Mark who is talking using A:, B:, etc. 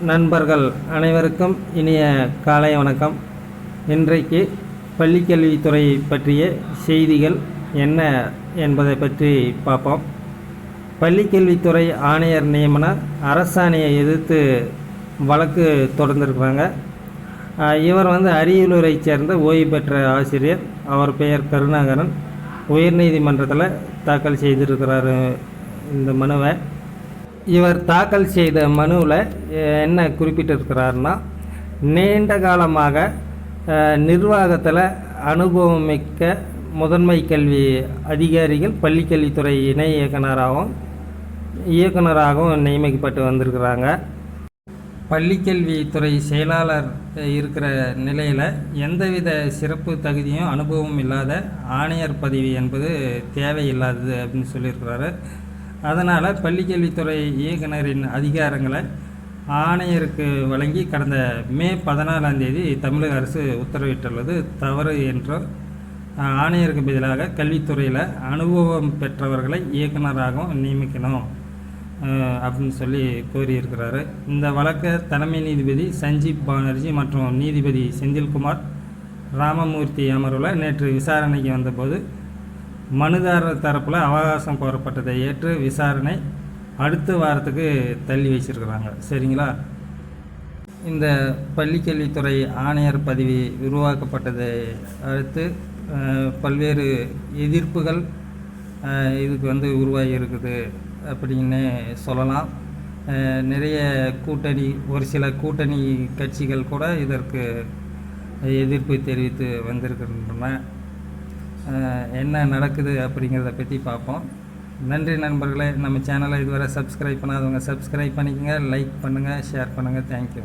A: நண்பர்கள் அனைவருக்கும் இனிய காலை வணக்கம். இன்றைக்கு பள்ளிக்கல்வித்துறை பற்றிய செய்திகள் என்ன என்பதை பற்றி பார்ப்போம். பள்ளிக்கல்வித்துறை ஆணையர் நியமன அரசாணையை எதிர்த்து வழக்கு தொடர்ந்துருக்குறாங்க. இவர் வந்து அரியலூரைச் சேர்ந்த ஓய்வு பெற்ற ஆசிரியர். அவர் பெயர் கருணாகரன். உயர்நீதிமன்றத்தில் தாக்கல் செய்திருக்கிறார் இந்த மனுவை. இவர் தாக்கல் செய்த மனுவில் என்ன குறிப்பிட்டிருக்கிறாருன்னா நீண்ட காலமாக நிர்வாகத்தில் அனுபவம் மிக்க முதன்மை கல்வி அதிகாரிகள் பள்ளிக்கல்வித்துறை இணை இயக்குனராகவும் இயக்குனராகவும் நியமிக்கப்பட்டு வந்திருக்கிறாங்க. பள்ளிக்கல்வித்துறை செயலாளர் இருக்கிற நிலையில் எந்தவித சிறப்பு தகுதியும் அனுபவமும் இல்லாத ஆணையர் பதவி என்பது தேவையில்லாதது அப்படின்னு சொல்லியிருக்கிறாரு. அதனால் பள்ளிக்கல்வித்துறை இயக்குனரின் அதிகாரங்களை ஆணையருக்கு வழங்கி கடந்த மே பதினாலாம் தேதி தமிழக அரசு உத்தரவிட்டுள்ளது. தவறு என்றும் ஆணையருக்கு பதிலாக கல்வித்துறையில் அனுபவம் பெற்றவர்களை இயக்குனராகவும் நியமிக்கணும் அப்படின்னு சொல்லி கோரியிருக்கிறாரு. இந்த வழக்கை தலைமை நீதிபதி சஞ்சீப் பானர்ஜி மற்றும் நீதிபதி செந்தில்குமார் ராமமூர்த்தி அமர்வில் நேற்று விசாரணைக்கு வந்தபோது மனுதாரர் தரப்பில் அவகாசம் கோரப்பட்டதை ஏற்று விசாரணை அடுத்த வாரத்துக்கு தள்ளி வச்சிருக்கிறாங்க. சரிங்களா? இந்த பள்ளிக்கல்வித்துறை ஆணையர் பதவி உருவாக்கப்பட்டதை அடுத்து பல்வேறு எதிர்ப்புகள் இதுக்கு வந்து உருவாகி இருக்குது அப்படின்னு சொல்லலாம். நிறைய கூட்டணி ஒரு சில கூட்டணி கட்சிகள் கூட இதற்கு எதிர்ப்பு தெரிவித்து வந்திருக்கின்றன. என்ன நடக்குது அப்படிங்கிறத பற்றி பார்ப்போம். நன்றி நண்பர்களே நம்ம சேனலை இதுவரை சப்ஸ்கிரைப் பண்ணாதவங்க சப்ஸ்கிரைப் பண்ணிக்கோங்க லைக் பண்ணுங்கள் ஷேர் பண்ணுங்கள் தேங்க்யூ